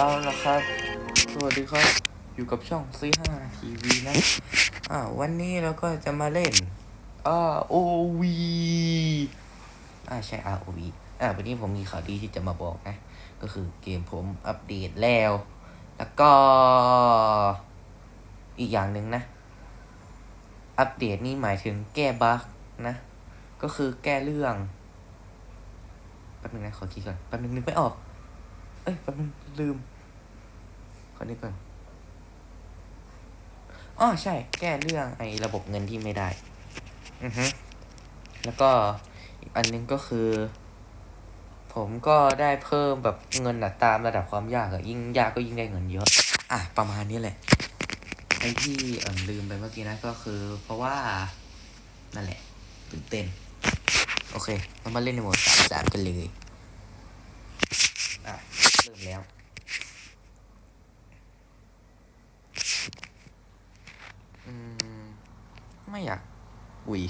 เอาละครับ สวัสดีครับ อยู่กับช่อง C5 TV นะ อ่า วันนี้เราก็จะมาเล่น ROV อ่าใช่ ROV อ่าวันนี้ผมมีข่าวดีที่จะมาบอกนะ ก็คือเกมผมอัปเดตแล้ว แล้วก็ อีกอย่างหนึ่งนะ อัปเดตนี่หมายถึงแก้บั๊กนะ ก็คือแก้เรื่อง แป๊บนึงนะ ขอคิดก่อน แป๊บนึงนึกไม่ออก อ้ยแป๊บนึงลืมขอนึกก่อนอ๋อใช่ แก้เรื่องไอ้ระบบเงินที่ไม่ได้ อือฮึแล้วก็อีกอันนึงก็คือ ผมก็ได้เพิ่มแบบเงินตามระดับความยากอะยิ่งยากก็ยิ่งได้เงินเยอะ อะ ประมาณนี้แหละไอ้ที่เอ่อลืมไปเมื่อกี้นะก็คือ เพราะว่า นั่นแหละตื่นเต้น โอเคเรามาเล่นในโหมดสามกันเลย มแล้ว อืม ไม่อยากอุ้ย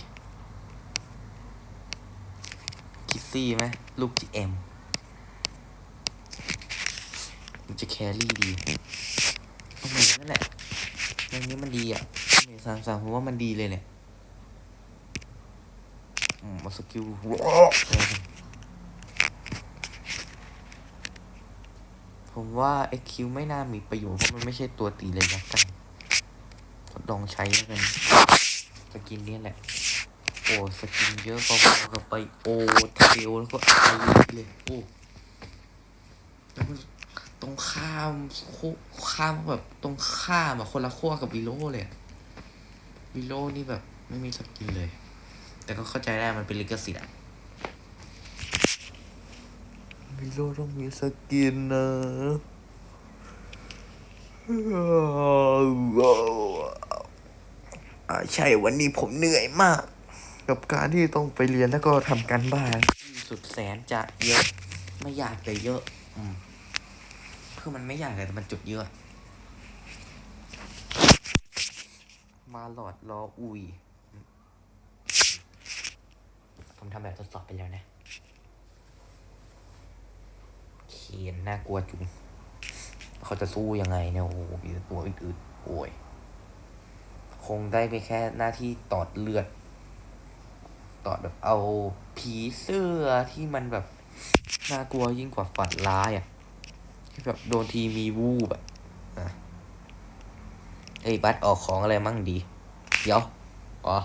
คิสซี่ไหมลูกจีเอ็มมันจะแครี่ดีเอมนั่นแหละเรื่องนี้มันดีอะเมสามสามผมว่ามันดีเลยเนี่ยอืมเอาสกิล ผมว่าไอคิวไม่น่ามีประโยชน์เพราะมันไม่ใช่ตัวตีเลยนะกันทดลองใช้แล้วกันสกินนี้แหละ โอ้สกินเยอะพอๆกับไปโอเทลแล้วก็ไอเลยโอ้แล้วมันตรงข้ามโคข้ามแบบตรงข้ามอะคนละขั้วกับวิโลเลยวิโลนี่แบบไม่มีสกินเลย แต่ก็เข้าใจได้มันเป็นลิขสิทธิ์อะ วิโลต้องมีสกินนะอาใช่วันนี้ผมเหนื่อยมาก กับการที่ต้องไปเรียนแล้วก็ทำการบ้านสุดแสนจะเยอะ ไม่อยากแต่เยอะอืมคือมันไม่อยากแต่มันจุดเยอะ มาหลอดรออุยผมทำแบบทดสอบไปแล้วนะ เขียนน่ากลัวจุงเขาจะสู้ยังไงเนี่ยโอ้โหมีตัวอึดๆโอ้ยคงได้ไปแค่หน้าที่ตอดเลือด ตอดแบบเอาผีเสื้อที่มันแบบน่ากลัวยิ่งกว่าฝันร้ายอะที่แบบโดนทีมีวูบอะอะเอ้ยบัตออกของอะไรมั่งดี เดี๋ยว อ๋อ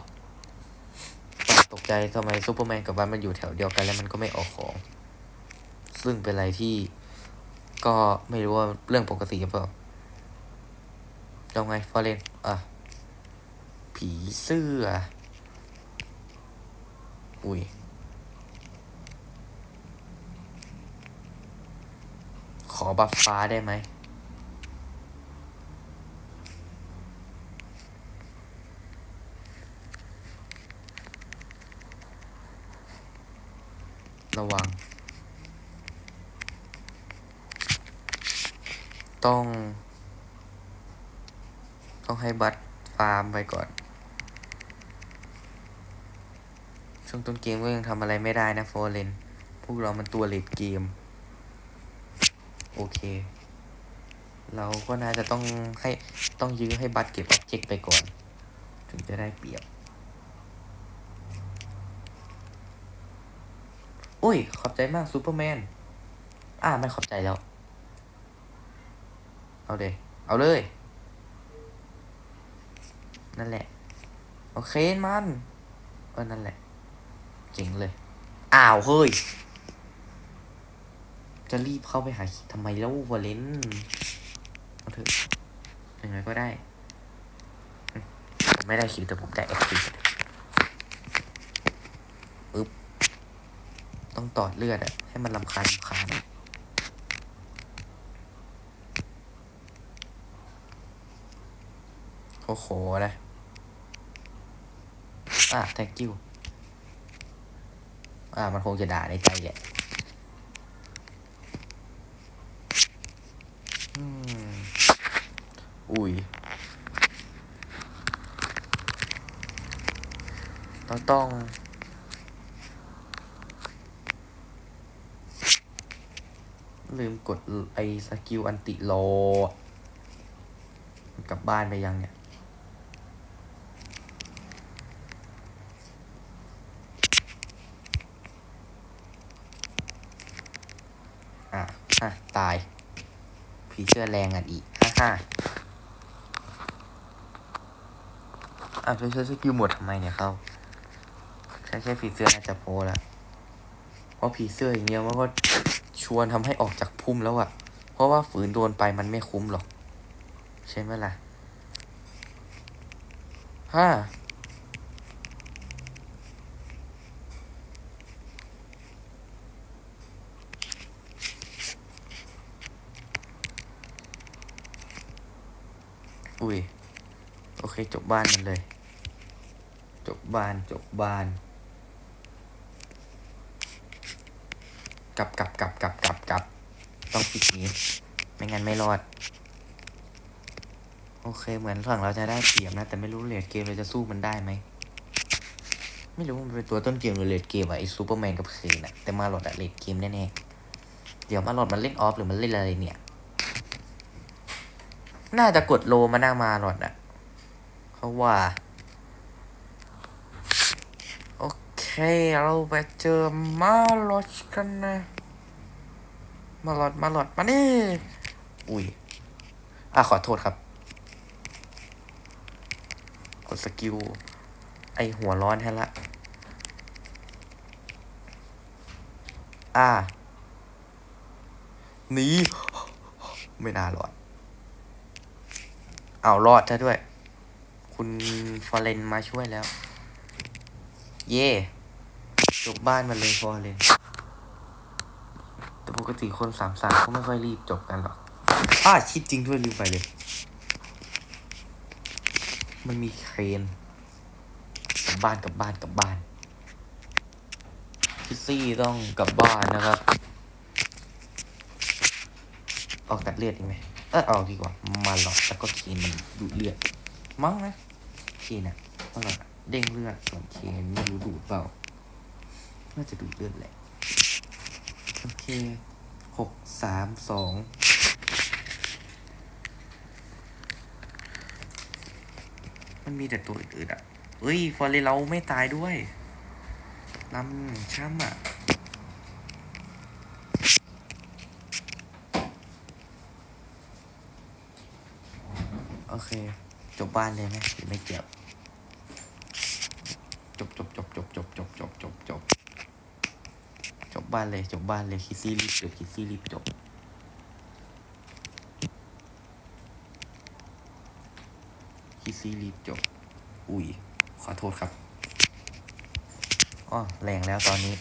ตกใจทำไมซูเปอร์แมนกับบัตมันอยู่แถวเดียวกันแล้วมันก็ไม่ออกของ ซึ่งเป็นอะไรที่ ก็ไม่รู้ว่าเรื่องปกติหรือเปล่ายังไงฟอเรนอะ ผีเสื้อ อุ้ยขอบัฟฟ้าได้ไหม ระวัง ต้อง ต้องให้บัตรฟาร์มไปก่อน ช่วงต้นเกมก็ยังทำอะไรไม่ได้นะโฟเรนพวกเรามันตัวเลดเกม โอเค เราก็น่าจะต้องให้ต้องยื้อให้บัตรเก็บออบเจกต์ไปก่อน ถึงจะได้เปรียบ อุ้ย ขอบใจมากซูเปอร์แมน อ่าไม่ขอบใจแล้ว เอาเดเอาเลย นั่นแหละ โอเคมัน เออ นั่นแหละ เจ๋งเลย อ้าวเฮ้ย จะรีบเข้าไปหาทำไมแล้ววอลเลนเอาเถอะยังไงก็ได้ ไม่ได้คิวแต่ผมได้แอคทีฟอึ๊บ ต้องตอดเลือดอะให้มันลำคาญลำคาญอะ โอ้โหนะ อะ thank you อ่ามันคงจะด่าในใจแหละอืมอุ้ยเราต้องลืมกดไอสกิลอันติโล กลับบ้านไปยังเนี่ย อะอะตาย ผีเสื้อแรงอะอีกฮ่าฮ่าอะจะใช้สกิลหมดทำไมเนี่ยเขาใช้แค่ผีเสื้อน่าจะโพอละเพราะผีเสื้ออย่างเดียวมันก็ชวนทำให้ออกจากพุ่มแล้วอะเพราะว่าฝืนโดนไปมันไม่คุ้มหรอก ใช่ไหมล่ะฮ่าอุ้ย โอเคจบบ้านมันเลย จบบ้านจบบ้าน กลับกลับกลับกลับกลับกลับต้องปิดนี้ ไม่งั้นไม่รอด โอเคเหมือนฝั่งเราจะได้เปรียบนะ แต่ไม่รู้เลดเกมเราจะสู้มันได้ไหม ไม่รู้มันเป็นตัวต้นเกมหรือเลดเกมอะไอซูเปอร์แมนกับเคนอะแต่มาหลอดอะเลดเกมแน่ๆ เดี๋ยวมาหลอดมันเล่นออฟหรือมันเล่นอะไรเนี่ย น่าจะกดโลมาหน้ามาหลอดอะ เขาว่า โอเค เราไปเจอมาลอดกันนะ มาลอดมาลอดมานี่อุ้ยอะขอโทษครับ กดสกิล ไอหัวร้อนให้ละ อ่าหนีไม่น่ารอด เอารอดซะด้วย คุณฟอร์เรนมาช่วยแล้ว เย่จบบ้านมันเลยฟอร์เรนแต่ปกติคนสามสามเขาไม่ค่อยรีบจบกันหรอกอ้าคิดจริงด้วยลืมไปเลย มันมีเครนกลับบ้านกลับบ้านกลับบ้านพี่ซี่ต้องกลับบ้านนะครับ ออกตัดเลือดดีไหมเออเอาดีกว่า มาหลอดแล้วก็เคนมันดูดเลือดมั้งนะ เคนอะมาหลอดเด้งเลือดส่วนเคนไม่รู้ดูดเปล่า น่าจะดูดเลือดแหละ โอเคหกสามสองมันมีแต่ตัวอื่นๆอะเอ้ย ฟอร์เรเราไม่ตายด้วยลำช่ำอะ โอเค จบบ้านเลยไหมหรือไม่เกี่ยวจบจบจบจบจบจบจบจบจบจบบ้านเลยจบบ้านเลยคิดซี่รีบจบคิดซี่รีบจบคิดซี่รีบจบ อุ้ย ขอโทษครับอ้อแรงแล้วตอนนี้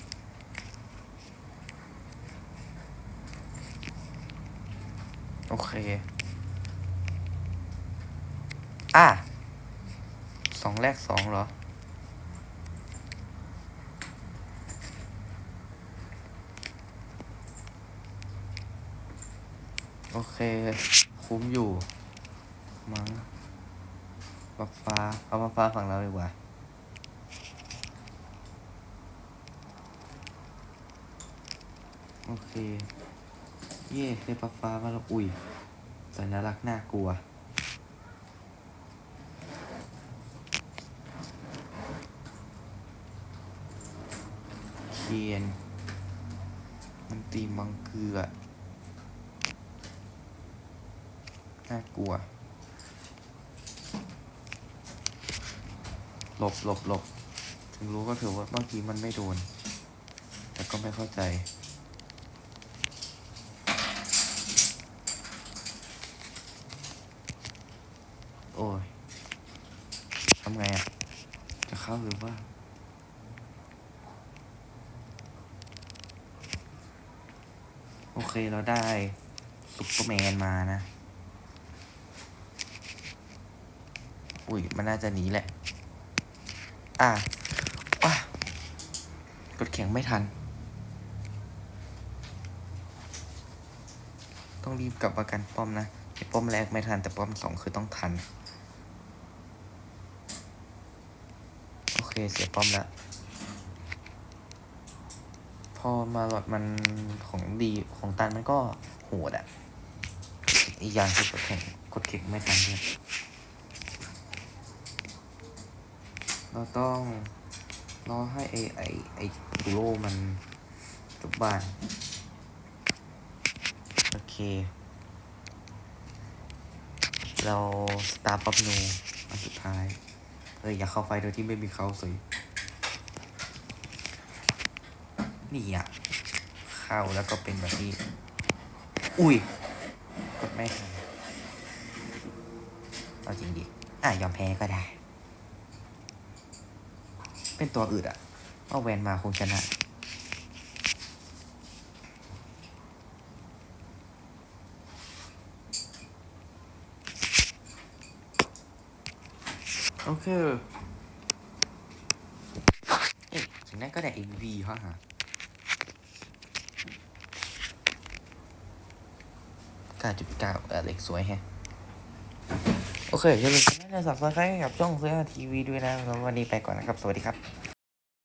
โอเค อะสองแรกสองเหรอ โอเค คุ้มอยู่ มั้งฟ้าฟ้า เอามาฟ้าฝั่งเราดีกว่าโอเค เย่ได้ปลาฟ้ามาแล้ว อุ้ยสัญลักษณ์น่ากลัว เคียน มันตีมังเกลือ น่ากลัว หลบหลบหลบถึงรู้ก็ถือว่าบางทีมันไม่โดน แต่ก็ไม่เข้าใจโอ้ย ทำไงอะ จะเข้าหรือว่า โอเคเราได้ซุปเปอร์แมนมานะ อุ้ย มันน่าจะหนีแหละ อะว้ากดแข็งไม่ทัน ต้องรีบกลับมากันป้อมนะไอ้ป้อมแรกไม่ทัน แต่ป้อมสองคือต้องทัน โอเค เสียป้อมแล้ว อมาหลอดมันของดีของตันมันก็โหดอะอีกอย่างคือกดแข่งกดเข่งไม่ทันด้วยเราต้องรอให้ไอไอไอดูโรมันจบบ้าน โอเค เราสตาร์ปั๊บนูอันสุดท้าย เอออย่าเข้าไฟโดยที่ไม่มีเขาสิ นี่อะ เข้าแล้วก็เป็นแบบนี้ อุ้ย กดไม่ทันเอาจริงดิ อะ ยอมแพ้ก็ได้ เป็นตัวอื่นอะเอาแวนมาคงชนะโอเคเอ๊ะถึงนั้นก็ได้ MVP ฮะฮะ เก้าจุดเก้าเออเล็กสวยแฮะ โอเคอย่าลืมกดไลค์และ subscribe กับช่องเสื้อทีวีด้วยนะครับวันนี้ไปก่อนนะครับ สวัสดีครับ